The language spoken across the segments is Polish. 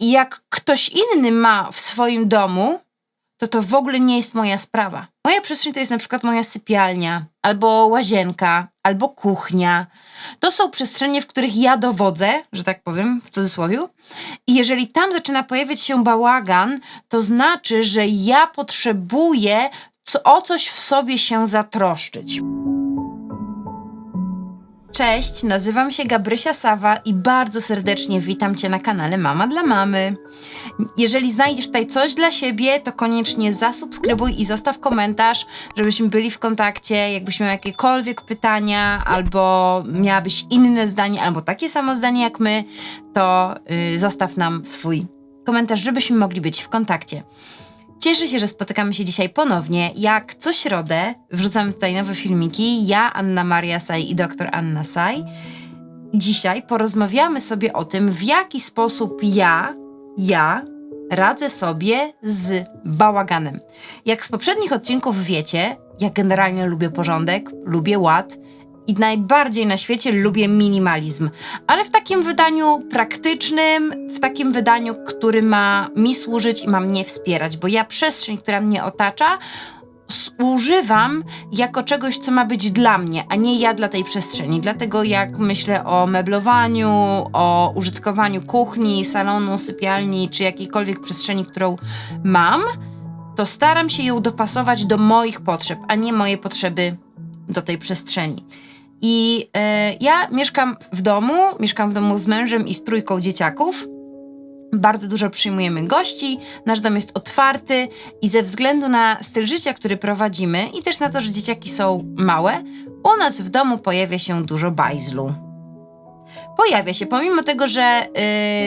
jak ktoś inny ma w swoim domu, to to w ogóle nie jest moja sprawa. Moja przestrzeń to jest na przykład moja sypialnia, albo łazienka, albo kuchnia. To są przestrzenie, w których ja dowodzę, że tak powiem, w cudzysłowie. I jeżeli tam zaczyna pojawiać się bałagan, to znaczy, że ja potrzebuję co, o coś w sobie się zatroszczyć. Cześć, nazywam się Gabrysia Sawa i bardzo serdecznie witam Cię na kanale Mama dla Mamy. Jeżeli znajdziesz tutaj coś dla siebie, to koniecznie zasubskrybuj i zostaw komentarz, żebyśmy byli w kontakcie. Jakbyś miał jakiekolwiek pytania, albo miałabyś inne zdanie, albo takie samo zdanie jak my, to yy, zostaw nam swój komentarz, żebyśmy mogli być w kontakcie. Cieszę się, że spotykamy się dzisiaj ponownie. Jak co środę wrzucamy tutaj nowe filmiki. Ja, Anna Maria Saj i dr Anna Saj. Dzisiaj porozmawiamy sobie o tym, w jaki sposób ja, ja radzę sobie z bałaganem. Jak z poprzednich odcinków wiecie, ja generalnie lubię porządek, lubię ład i najbardziej na świecie lubię minimalizm, ale w takim wydaniu praktycznym, w takim wydaniu, który ma mi służyć i ma mnie wspierać, bo ja przestrzeń, która mnie otacza, używam jako czegoś, co ma być dla mnie, a nie ja dla tej przestrzeni. Dlatego jak myślę o meblowaniu, o użytkowaniu kuchni, salonu, sypialni czy jakiejkolwiek przestrzeni, którą mam, to staram się ją dopasować do moich potrzeb, a nie moje potrzeby do tej przestrzeni. I e, ja mieszkam w domu, mieszkam w domu z mężem i z trójką dzieciaków. Bardzo dużo przyjmujemy gości, nasz dom jest otwarty i ze względu na styl życia, który prowadzimy i też na to, że dzieciaki są małe, u nas w domu pojawia się dużo bajzlu. Pojawia się, pomimo tego, że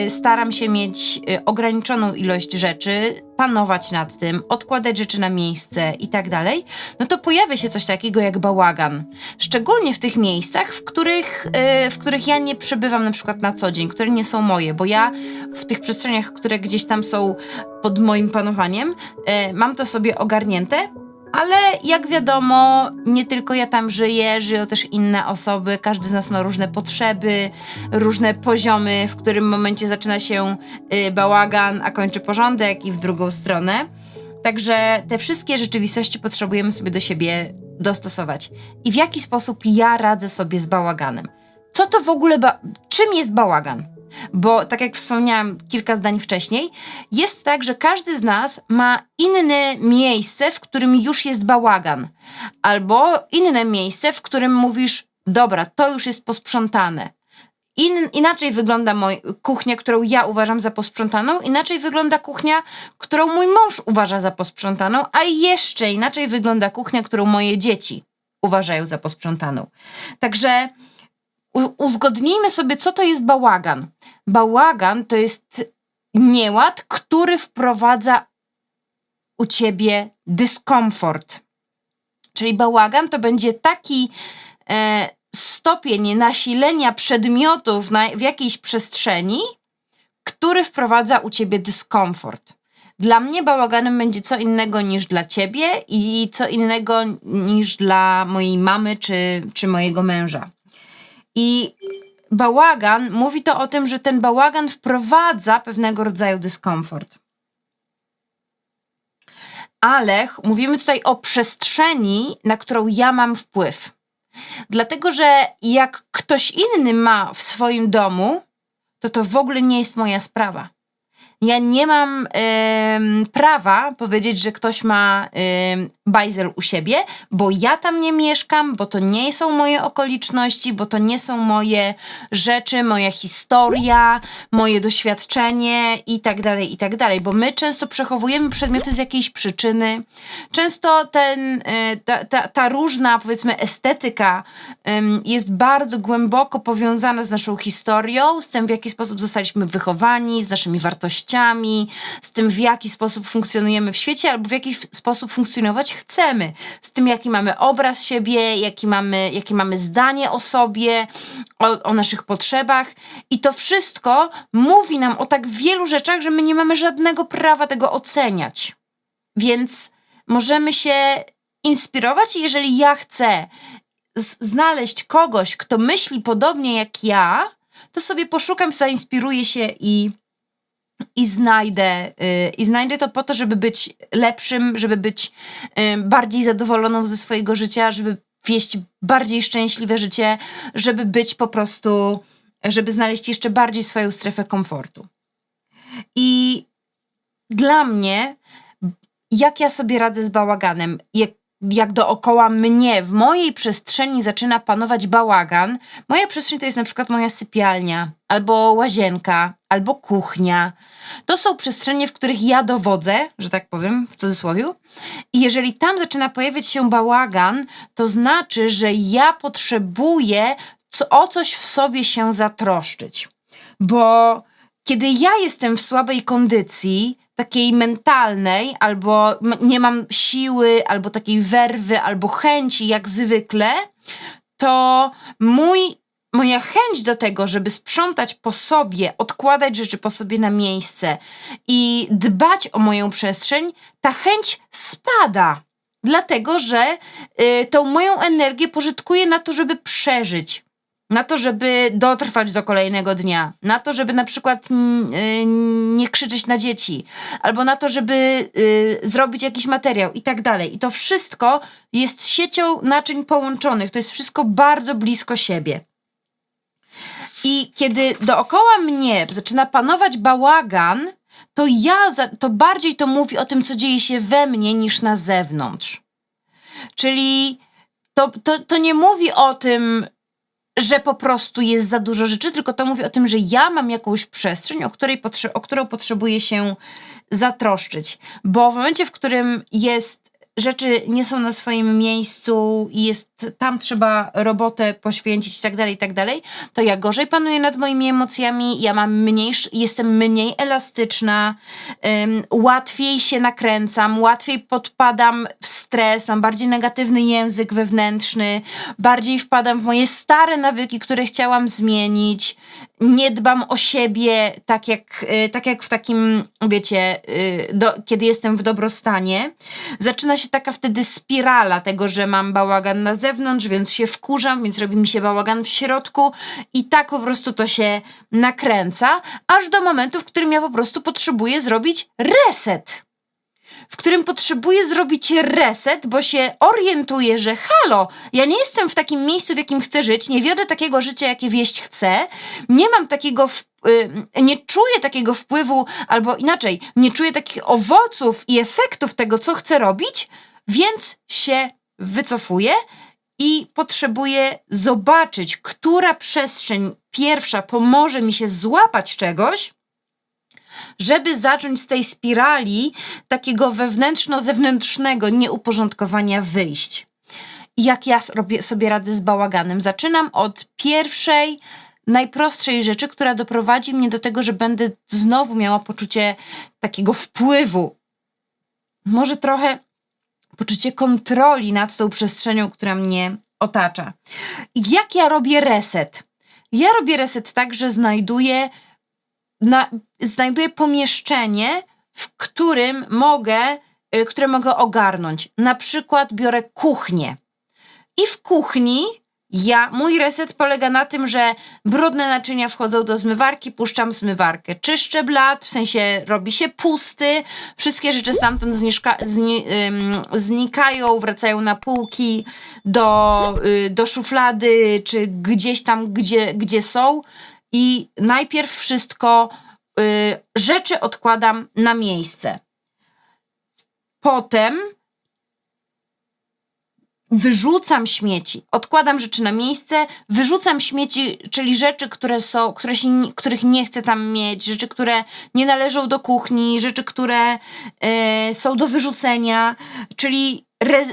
y, staram się mieć y, ograniczoną ilość rzeczy, panować nad tym, odkładać rzeczy na miejsce i tak dalej, no to pojawia się coś takiego jak bałagan. Szczególnie w tych miejscach, w których, y, w których ja nie przebywam na przykład na co dzień, które nie są moje, bo ja w tych przestrzeniach, które gdzieś tam są pod moim panowaniem, y, mam to sobie ogarnięte, ale jak wiadomo, nie tylko ja tam żyję, żyją też inne osoby, każdy z nas ma różne potrzeby, różne poziomy, w którym momencie zaczyna się y, bałagan, a kończy porządek i w drugą stronę. Także te wszystkie rzeczywistości potrzebujemy sobie do siebie dostosować. I w jaki sposób ja radzę sobie z bałaganem? Co to w ogóle, czym jest bałagan? Bo tak jak wspomniałam kilka zdań wcześniej, jest tak, że każdy z nas ma inne miejsce, w którym już jest bałagan, albo inne miejsce, w którym mówisz: Dobra, to już jest posprzątane. In, inaczej wygląda moj, kuchnia, którą ja uważam za posprzątaną, inaczej wygląda kuchnia, którą mój mąż uważa za posprzątaną, a jeszcze inaczej wygląda kuchnia, którą moje dzieci uważają za posprzątaną. Także uzgodnijmy sobie, co to jest bałagan. Bałagan to jest nieład, który wprowadza u ciebie dyskomfort. Czyli bałagan to będzie taki e, stopień nasilenia przedmiotów na, w jakiejś przestrzeni, który wprowadza u ciebie dyskomfort. Dla mnie bałaganem będzie co innego niż dla ciebie i co innego niż dla mojej mamy czy, czy mojego męża. I bałagan mówi to o tym, że ten bałagan wprowadza pewnego rodzaju dyskomfort. Ale mówimy tutaj o przestrzeni, na którą ja mam wpływ. Dlatego, że jak ktoś inny ma w swoim domu, to to w ogóle nie jest moja sprawa. Ja nie mam em, prawa powiedzieć, że ktoś ma em, bajzel u siebie, bo ja tam nie mieszkam, bo to nie są moje okoliczności, bo to nie są moje rzeczy, moja historia, moje doświadczenie i tak dalej, i tak dalej. Bo my często przechowujemy przedmioty z jakiejś przyczyny. Często ten, e, ta, ta, ta różna, powiedzmy, estetyka em, jest bardzo głęboko powiązana z naszą historią, z tym, w jaki sposób zostaliśmy wychowani, z naszymi wartościami, z tym, w jaki sposób funkcjonujemy w świecie, albo w jaki sposób funkcjonować chcemy, z tym, jaki mamy obraz siebie, jaki mamy, jakie mamy zdanie o sobie, o, o naszych potrzebach. I to wszystko mówi nam o tak wielu rzeczach, że my nie mamy żadnego prawa tego oceniać. Więc możemy się inspirować, i jeżeli ja chcę znaleźć kogoś, kto myśli podobnie jak ja, to sobie poszukam, zainspiruję się i i znajdę, y, i znajdę to po to, żeby być lepszym, żeby być y, bardziej zadowoloną ze swojego życia, żeby wieść bardziej szczęśliwe życie, żeby być po prostu, żeby znaleźć jeszcze bardziej swoją strefę komfortu. I dla mnie, jak ja sobie radzę z bałaganem, jak, jak dookoła mnie, w mojej przestrzeni zaczyna panować bałagan, moja przestrzeń to jest na przykład moja sypialnia, albo łazienka, albo kuchnia. To są przestrzenie, w których ja dowodzę, że tak powiem, w cudzysłowie. I jeżeli tam zaczyna pojawiać się bałagan, to znaczy, że ja potrzebuję co, o coś w sobie się zatroszczyć. Bo kiedy ja jestem w słabej kondycji, takiej mentalnej, albo nie mam siły, albo takiej werwy, albo chęci, jak zwykle, to mój, moja chęć do tego, żeby sprzątać po sobie, odkładać rzeczy po sobie na miejsce i dbać o moją przestrzeń, ta chęć spada. Dlatego, że y, tą moją energię pożytkuję na to, żeby przeżyć. Na to, żeby dotrwać do kolejnego dnia, na to, żeby na przykład y, nie krzyczeć na dzieci, albo na to, żeby y, zrobić jakiś materiał i tak dalej. I to wszystko jest siecią naczyń połączonych. To jest wszystko bardzo blisko siebie. I kiedy dookoła mnie zaczyna panować bałagan, to ja, za, to bardziej to mówi o tym, co dzieje się we mnie, niż na zewnątrz. Czyli to, to, to nie mówi o tym, że po prostu jest za dużo rzeczy, tylko to mówi o tym, że ja mam jakąś przestrzeń, o, której potrze- o którą potrzebuję się zatroszczyć. Bo w momencie, w którym jest rzeczy nie są na swoim miejscu i jest tam trzeba robotę poświęcić i tak dalej, i tak dalej, to ja gorzej panuję nad moimi emocjami, ja mam mniej, jestem mniej elastyczna, ym, łatwiej się nakręcam, łatwiej podpadam w stres, mam bardziej negatywny język wewnętrzny, bardziej wpadam w moje stare nawyki, które chciałam zmienić, nie dbam o siebie tak jak, y, tak jak w takim, wiecie, y, do, kiedy jestem w dobrostanie. Zaczyna się taka wtedy spirala tego, że mam bałagan na zewnątrz, więc się wkurzam, więc robi mi się bałagan w środku i tak po prostu to się nakręca, aż do momentu, w którym ja po prostu potrzebuję zrobić reset. W którym potrzebuję zrobić reset, bo się orientuję, że halo, ja nie jestem w takim miejscu, w jakim chcę żyć, nie wiodę takiego życia, jakie wieść chcę, nie mam takiego, y, nie czuję takiego wpływu, albo inaczej, nie czuję takich owoców i efektów tego, co chcę robić, więc się wycofuję i potrzebuję zobaczyć, która przestrzeń pierwsza pomoże mi się złapać czegoś, żeby zacząć z tej spirali takiego wewnętrzno-zewnętrznego nieuporządkowania wyjść. Jak ja sobie radzę z bałaganem? Zaczynam od pierwszej, najprostszej rzeczy, która doprowadzi mnie do tego, że będę znowu miała poczucie takiego wpływu. Może trochę poczucie kontroli nad tą przestrzenią, która mnie otacza. Jak ja robię reset? Ja robię reset tak, że znajduję na, znajduję pomieszczenie, w którym mogę, y, które mogę ogarnąć. Na przykład biorę kuchnię. I w kuchni ja, mój reset polega na tym, że brudne naczynia wchodzą do zmywarki, puszczam zmywarkę. Czyszczę blat, w sensie robi się pusty, wszystkie rzeczy stamtąd zniszka, zni, ym, znikają, wracają na półki, do, y, do szuflady, czy gdzieś tam, gdzie, gdzie są i najpierw wszystko y, rzeczy odkładam na miejsce. Potem wyrzucam śmieci, odkładam rzeczy na miejsce, wyrzucam śmieci, czyli rzeczy, które są, które się, których nie chcę tam mieć, rzeczy, które nie należą do kuchni, rzeczy, które y, są do wyrzucenia, czyli re, y,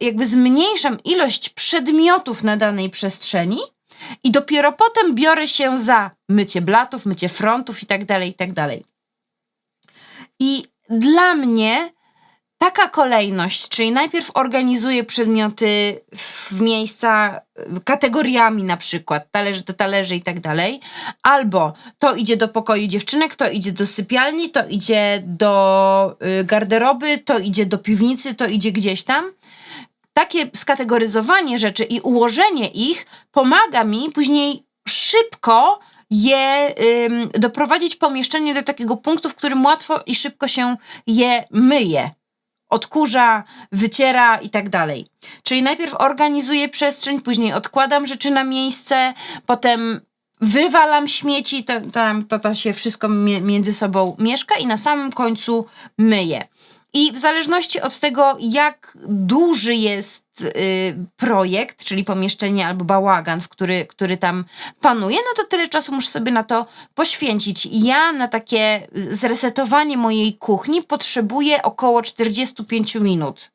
jakby zmniejszam ilość przedmiotów na danej przestrzeni i dopiero potem biorę się za mycie blatów, mycie frontów i tak dalej, i tak. I dla mnie taka kolejność, czyli najpierw organizuję przedmioty w miejsca kategoriami na przykład, talerze do talerzy i tak dalej, albo to idzie do pokoju dziewczynek, to idzie do sypialni, to idzie do y, garderoby, to idzie do piwnicy, to idzie gdzieś tam takie skategoryzowanie rzeczy i ułożenie ich pomaga mi później szybko je ym, doprowadzić pomieszczenie do takiego punktu, w którym łatwo i szybko się je myje. Odkurza, wyciera i tak dalej. Czyli najpierw organizuję przestrzeń, później odkładam rzeczy na miejsce, potem wywalam śmieci, to, to, to, to się wszystko mi- między sobą mieszka i na samym końcu myję. I w zależności od tego, jak duży jest y, projekt, czyli pomieszczenie albo bałagan, w który, który tam panuje, no to tyle czasu muszę sobie na to poświęcić. Ja na takie zresetowanie mojej kuchni potrzebuję około 45 minut.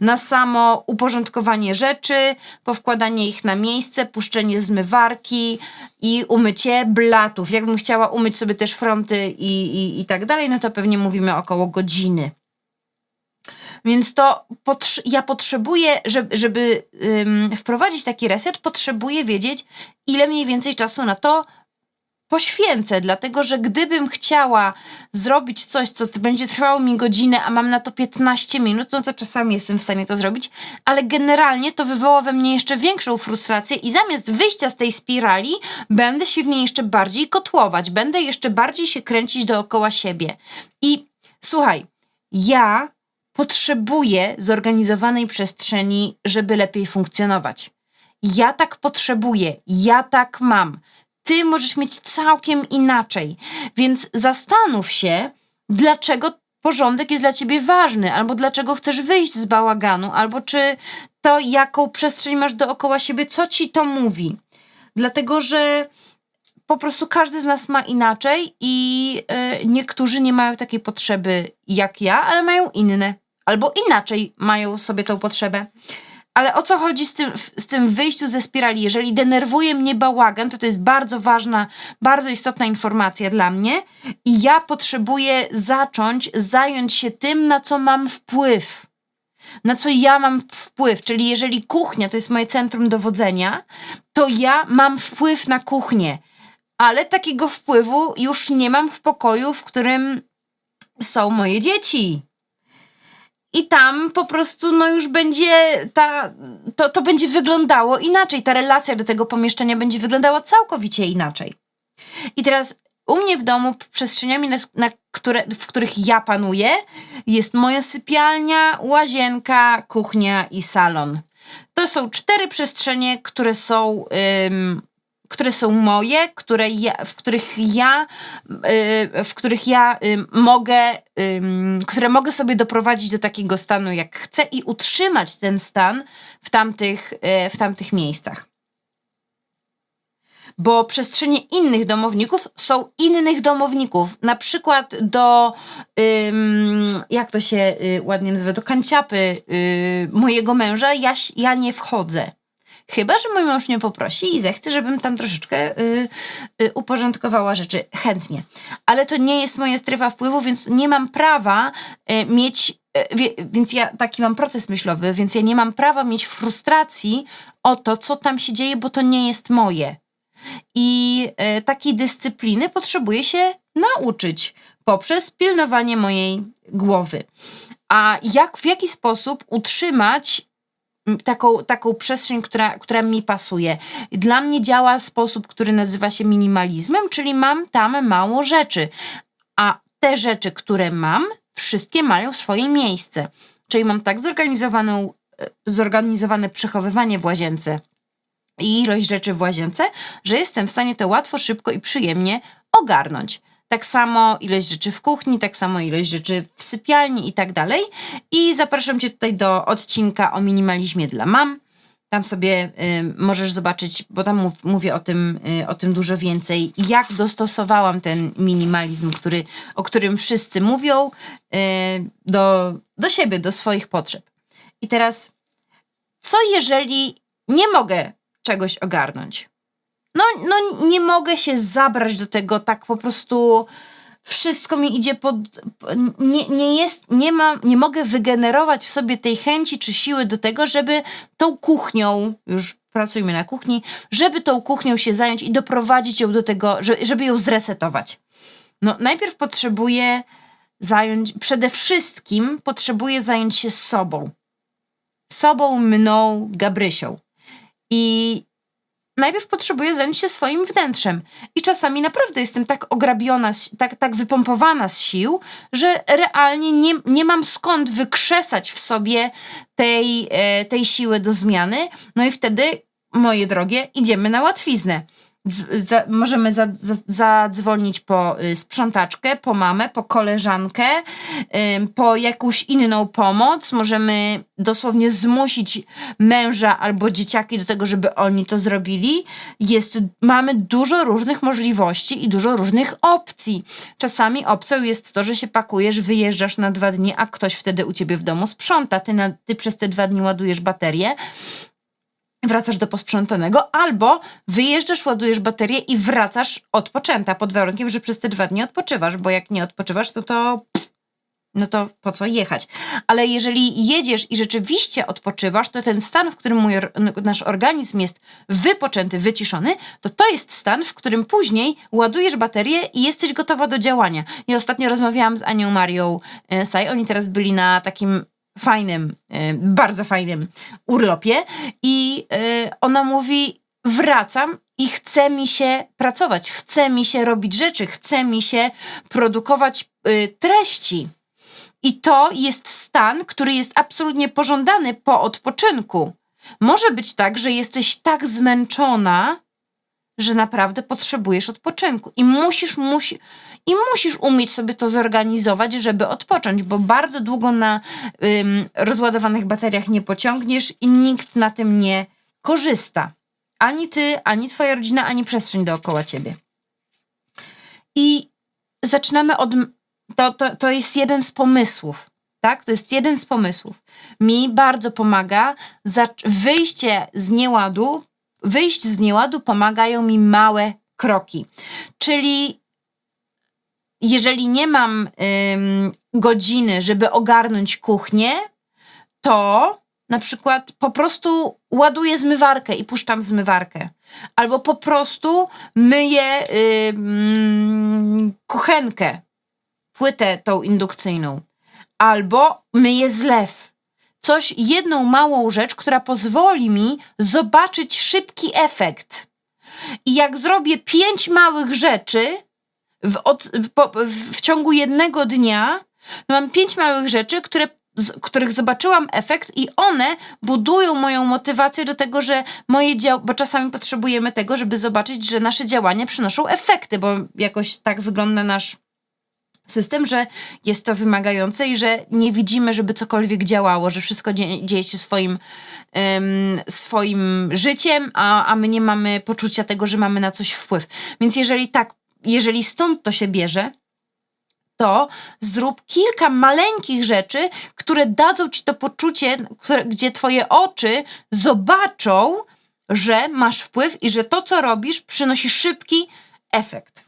Na samo uporządkowanie rzeczy, powkładanie ich na miejsce, puszczenie zmywarki i umycie blatów. Jakbym chciała umyć sobie też fronty i, i, i tak dalej, no to pewnie mówimy około godziny. Więc to ja potrzebuję, żeby, żeby ym, wprowadzić taki reset, potrzebuję wiedzieć, ile mniej więcej czasu na to poświęcę, dlatego że gdybym chciała zrobić coś, co będzie trwało mi godzinę, a mam na to 15 minut, no to czasami jestem w stanie to zrobić, ale generalnie to wywoła we mnie jeszcze większą frustrację i zamiast wyjścia z tej spirali, będę się w niej jeszcze bardziej kotłować, będę jeszcze bardziej się kręcić dookoła siebie. I słuchaj, ja potrzebuję zorganizowanej przestrzeni, żeby lepiej funkcjonować. Ja tak potrzebuję, ja tak mam. Ty możesz mieć całkiem inaczej. Więc zastanów się, dlaczego porządek jest dla ciebie ważny, albo dlaczego chcesz wyjść z bałaganu, albo czy to, jaką przestrzeń masz dookoła siebie, co ci to mówi. Dlatego, że po prostu każdy z nas ma inaczej i y, niektórzy nie mają takiej potrzeby jak ja, ale mają inne. Albo inaczej mają sobie tą potrzebę. Ale o co chodzi z tym, z tym wyjściu ze spirali? Jeżeli denerwuje mnie bałagan, to to jest bardzo ważna, bardzo istotna informacja dla mnie i ja potrzebuję zacząć zająć się tym, na co mam wpływ. Na co ja mam wpływ, czyli jeżeli kuchnia to jest moje centrum dowodzenia, to ja mam wpływ na kuchnię, ale takiego wpływu już nie mam w pokoju, w którym są moje dzieci. I tam po prostu no już będzie ta, to, to będzie wyglądało inaczej. Ta relacja do tego pomieszczenia będzie wyglądała całkowicie inaczej. I teraz u mnie w domu przestrzeniami, na, na które, w których ja panuję, jest moja sypialnia, łazienka, kuchnia i salon. To są cztery przestrzenie, które są, ym, które są moje, które ja, w których ja, y, w których ja ym, mogę, które mogę sobie doprowadzić do takiego stanu, jak chcę i utrzymać ten stan w tamtych, y, w tamtych miejscach bo przestrzenie innych domowników są innych domowników. Na przykład do, jak to się y, ładnie nazywa, do kanciapy y, mojego męża ja, ja nie wchodzę. Chyba, że mój mąż mnie poprosi i zechce, żebym tam troszeczkę y, y, uporządkowała rzeczy chętnie. Ale to nie jest moja strefa wpływu, więc nie mam prawa y, mieć. y, wie- Więc ja taki mam proces myślowy, więc ja nie mam prawa mieć frustracji o to, co tam się dzieje, bo to nie jest moje. I e, takiej dyscypliny potrzebuję się nauczyć poprzez pilnowanie mojej głowy. A jak, w jaki sposób utrzymać taką, taką przestrzeń, która, która mi pasuje? Dla mnie działa sposób, który nazywa się minimalizmem, czyli mam tam mało rzeczy. A te rzeczy, które mam, wszystkie mają swoje miejsce. Czyli mam tak zorganizowaną, e, zorganizowane przechowywanie w łazience i ilość rzeczy w łazience, że jestem w stanie to łatwo, szybko i przyjemnie ogarnąć. Tak samo ilość rzeczy w kuchni, tak samo ilość rzeczy w sypialni i tak dalej. I zapraszam Cię tutaj do odcinka o minimalizmie dla mam. Tam sobie y, możesz zobaczyć, bo tam mów, mówię o tym, y, o tym dużo więcej, jak dostosowałam ten minimalizm, który, o którym wszyscy mówią, y, do, do siebie, do swoich potrzeb. I teraz, co jeżeli nie mogę czegoś ogarnąć? No, no nie mogę się zabrać do tego tak po prostu wszystko mi idzie pod... Nie, nie jest, nie mam, nie mogę wygenerować w sobie tej chęci czy siły do tego, żeby tą kuchnią, już pracujmy na kuchni, żeby tą kuchnią się zająć i doprowadzić ją do tego, że- żeby ją zresetować. No najpierw potrzebuję zająć, przede wszystkim potrzebuję zająć się sobą. Sobą, mną, Gabrysią. I najpierw potrzebuję zająć się swoim wnętrzem. I czasami naprawdę jestem tak ograbiona, tak, tak wypompowana z sił, że realnie nie, nie mam skąd wykrzesać w sobie tej, e, tej siły do zmiany. No i wtedy, moje drogie, idziemy na łatwiznę. Za, możemy za, za, zadzwonić po y, sprzątaczkę, po mamę, po koleżankę, po jakąś inną pomoc. Możemy dosłownie zmusić męża albo dzieciaki do tego, żeby oni to zrobili. Jest, mamy dużo różnych możliwości i dużo różnych opcji. Czasami opcją jest to, że się pakujesz, wyjeżdżasz na dwa dni, a ktoś wtedy u ciebie w domu sprząta. Ty, na, ty przez te dwa dni ładujesz baterię wracasz do posprzątanego, albo wyjeżdżasz, ładujesz baterię i wracasz odpoczęta, pod warunkiem, że przez te dwa dni odpoczywasz, bo jak nie odpoczywasz, to to no to po co jechać? Ale jeżeli jedziesz i rzeczywiście odpoczywasz, to ten stan, w którym mój, nasz organizm jest wypoczęty, wyciszony, to to jest stan, w którym później ładujesz baterię i jesteś gotowa do działania. Ja ostatnio rozmawiałam z Anią Marią e, Saj, oni teraz byli na takim fajnym, e, bardzo fajnym urlopie i e, ona mówi, wracam i chce mi się pracować, chce mi się robić rzeczy, chce mi się produkować e, treści. I to jest stan, który jest absolutnie pożądany po odpoczynku. Może być tak, że jesteś tak zmęczona, że naprawdę potrzebujesz odpoczynku i musisz, musi, i musisz umieć sobie to zorganizować, żeby odpocząć, bo bardzo długo na ym, rozładowanych bateriach nie pociągniesz i nikt na tym nie korzysta. Ani ty, ani twoja rodzina, ani przestrzeń dookoła ciebie. I zaczynamy od. To, to, to jest jeden z pomysłów. Tak? To jest jeden z pomysłów. Mi bardzo pomaga wyjście z nieładu. Wyjść z nieładu pomagają mi małe kroki. Czyli jeżeli nie mam ym, godziny, żeby ogarnąć kuchnię, to na przykład po prostu ładuję zmywarkę i puszczam zmywarkę. Albo po prostu myję ym, kuchenkę, płytę tą indukcyjną. Albo myję zlew. Coś, jedną małą rzecz, która pozwoli mi zobaczyć szybki efekt. I jak zrobię pięć małych rzeczy w, od, po, w, w ciągu jednego dnia, no mam pięć małych rzeczy, które, z których zobaczyłam efekt i one budują moją motywację do tego, że moje dział, bo czasami potrzebujemy tego, żeby zobaczyć, że nasze działania przynoszą efekty, bo jakoś tak wygląda nasz system, że jest to wymagające i że nie widzimy, żeby cokolwiek działało, że wszystko dzie- dzieje się swoim, swoim życiem, a, a my nie mamy poczucia tego, że mamy na coś wpływ. Więc jeżeli tak, jeżeli stąd to się bierze, to zrób kilka maleńkich rzeczy, które dadzą ci to poczucie, które, gdzie twoje oczy zobaczą, że masz wpływ i że to, co robisz, przynosi szybki efekt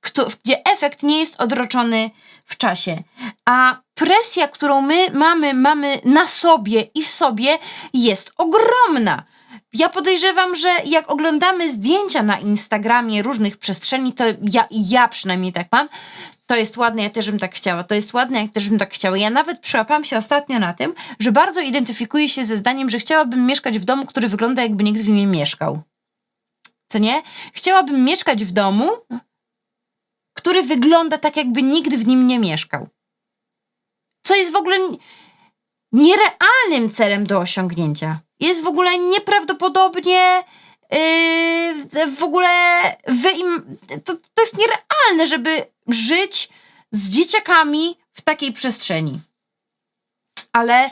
kto, gdzie efekt nie jest odroczony w czasie. A presja, którą my mamy, mamy na sobie i w sobie, jest ogromna. Ja podejrzewam, że jak oglądamy zdjęcia na Instagramie różnych przestrzeni, to ja, ja przynajmniej tak mam, to jest ładne, ja też bym tak chciała, to jest ładne, jak też bym tak chciała. Ja nawet przyłapałam się ostatnio na tym, że bardzo identyfikuję się ze zdaniem, że chciałabym mieszkać w domu, który wygląda jakby nikt w nim nie mieszkał. Co nie? Chciałabym mieszkać w domu, który wygląda tak, jakby nikt w nim nie mieszkał. Co jest w ogóle nierealnym celem do osiągnięcia. Jest w ogóle nieprawdopodobnie yy, w ogóle wyim, to, to jest nierealne, żeby żyć z dzieciakami w takiej przestrzeni. Ale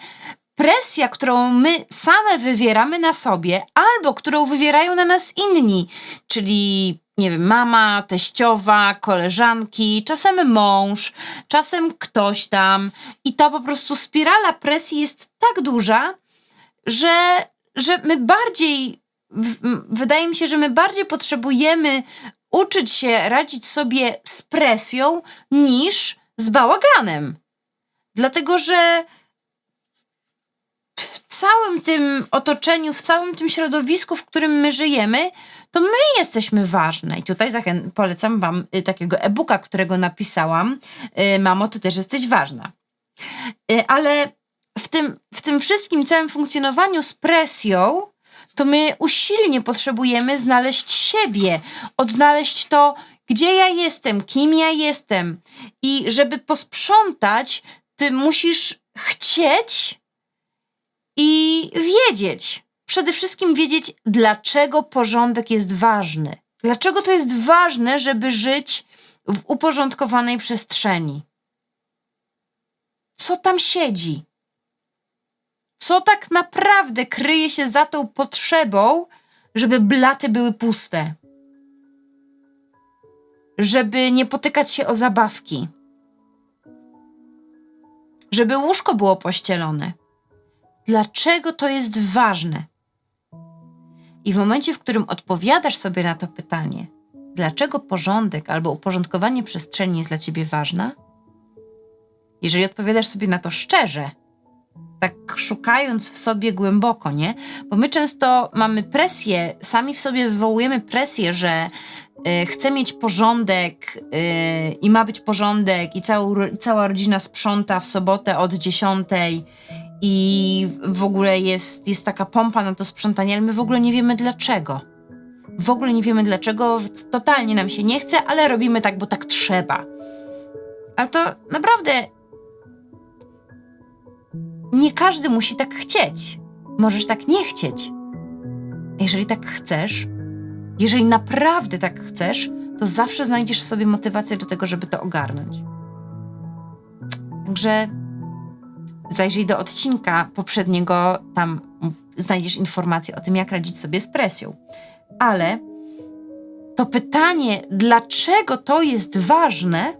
presja, którą my same wywieramy na sobie, albo którą wywierają na nas inni, czyli nie wiem, mama, teściowa, koleżanki, czasem mąż, czasem ktoś tam. I ta po prostu spirala presji jest tak duża, że, że my bardziej, wydaje mi się, że my bardziej potrzebujemy uczyć się radzić sobie z presją niż z bałaganem. Dlatego, że całym tym otoczeniu, w całym tym środowisku, w którym my żyjemy, to my jesteśmy ważne. I tutaj polecam Wam y, takiego e-booka, którego napisałam. Y, Mamo, Ty też jesteś ważna. Y, Ale w tym, w tym wszystkim całym funkcjonowaniu z presją, to my usilnie potrzebujemy znaleźć siebie, odnaleźć to, gdzie ja jestem, kim ja jestem. I żeby posprzątać, ty musisz chcieć wiedzieć. Przede wszystkim wiedzieć, dlaczego porządek jest ważny. Dlaczego to jest ważne, żeby żyć w uporządkowanej przestrzeni. Co tam siedzi? Co tak naprawdę kryje się za tą potrzebą, żeby blaty były puste? Żeby nie potykać się o zabawki? Żeby łóżko było pościelone? Dlaczego to jest ważne? I w momencie, w którym odpowiadasz sobie na to pytanie, dlaczego porządek albo uporządkowanie przestrzeni jest dla ciebie ważna? Jeżeli odpowiadasz sobie na to szczerze, tak szukając w sobie głęboko, nie? Bo my często mamy presję, sami w sobie wywołujemy presję, że y, chcę mieć porządek y, i ma być porządek i cała rodzina sprząta w sobotę od 10 i w ogóle jest, jest taka pompa na to sprzątanie, ale my w ogóle nie wiemy dlaczego. W ogóle nie wiemy dlaczego, totalnie nam się nie chce, ale robimy tak, bo tak trzeba. Ale to naprawdę nie każdy musi tak chcieć. Możesz tak nie chcieć. Jeżeli tak chcesz, jeżeli naprawdę tak chcesz, to zawsze znajdziesz w sobie motywację do tego, żeby to ogarnąć. Także zajrzyj do odcinka poprzedniego, tam znajdziesz informacje o tym, jak radzić sobie z presją. Ale to pytanie, dlaczego to jest ważne,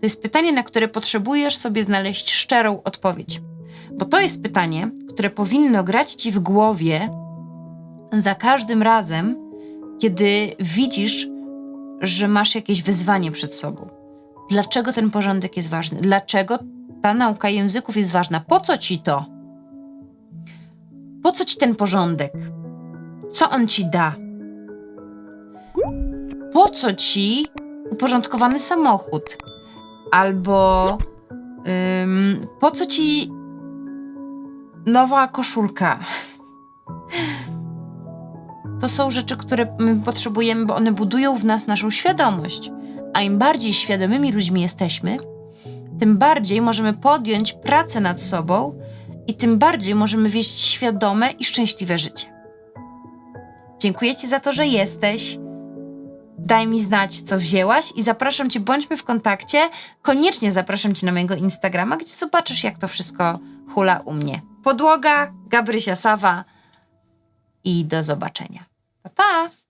to jest pytanie, na które potrzebujesz sobie znaleźć szczerą odpowiedź. Bo to jest pytanie, które powinno grać ci w głowie za każdym razem, kiedy widzisz, że masz jakieś wyzwanie przed sobą. Dlaczego ten porządek jest ważny? Dlaczego ta nauka języków jest ważna? Po co ci to? Po co ci ten porządek? Co on ci da? Po co ci uporządkowany samochód? Albo ym, po co ci nowa koszulka? To są rzeczy, które my potrzebujemy, bo one budują w nas naszą świadomość. A im bardziej świadomymi ludźmi jesteśmy, tym bardziej możemy podjąć pracę nad sobą i tym bardziej możemy wieść świadome i szczęśliwe życie. Dziękuję Ci za to, że jesteś. Daj mi znać, co wzięłaś i zapraszam Cię, bądźmy w kontakcie. Koniecznie zapraszam Cię na mojego Instagrama, gdzie zobaczysz, jak to wszystko hula u mnie. Podłoga, Gabrysia Sawa i do zobaczenia. Pa, pa!